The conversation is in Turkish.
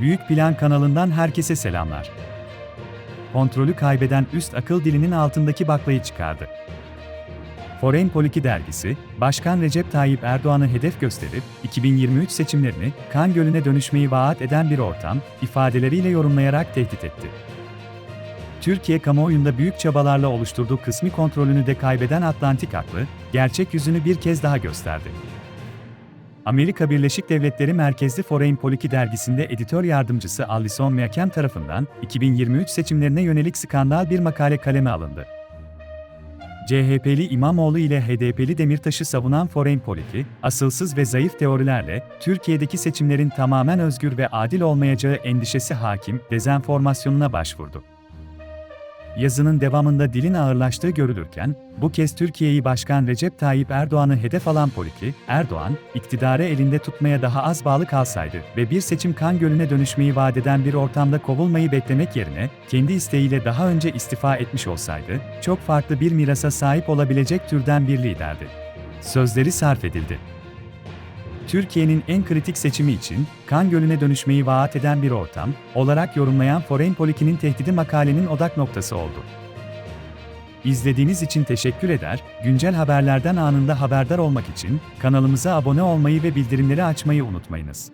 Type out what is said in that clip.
Büyük Plan kanalından herkese selamlar. Kontrolü kaybeden üst akıl dilinin altındaki baklayı çıkardı. Foreign Policy dergisi, Başkan Recep Tayyip Erdoğan'ı hedef gösterip 2023 seçimlerini kan gölüne dönüşmeyi vaat eden bir ortam ifadeleriyle yorumlayarak tehdit etti. Türkiye kamuoyunda büyük çabalarla oluşturduğu kısmi kontrolünü de kaybeden Atlantik aklı, gerçek yüzünü bir kez daha gösterdi. Amerika Birleşik Devletleri merkezli Foreign Policy dergisinde editör yardımcısı Alison McCann tarafından 2023 seçimlerine yönelik skandal bir makale kaleme alındı. CHP'li İmamoğlu ile HDP'li Demirtaş'ı savunan Foreign Policy, asılsız ve zayıf teorilerle Türkiye'deki seçimlerin tamamen özgür ve adil olmayacağı endişesi hakim dezenformasyonuna başvurdu. Yazının devamında dilin ağırlaştığı görülürken, bu kez Türkiye'yi Başkan Recep Tayyip Erdoğan'ı hedef alan Poliki, Erdoğan, iktidarı elinde tutmaya daha az bağlı kalsaydı ve bir seçim kan gölüne dönüşmeyi vaat eden bir ortamda kovulmayı beklemek yerine, kendi isteğiyle daha önce istifa etmiş olsaydı, çok farklı bir mirasa sahip olabilecek türden bir liderdi. Sözleri sarf edildi. Türkiye'nin en kritik seçimi için kan gölüne dönüşmeyi vaat eden bir ortam olarak yorumlayan Foreign Policy'nin tehdidi makalenin odak noktası oldu. İzlediğiniz için teşekkür eder, güncel haberlerden anında haberdar olmak için kanalımıza abone olmayı ve bildirimleri açmayı unutmayınız.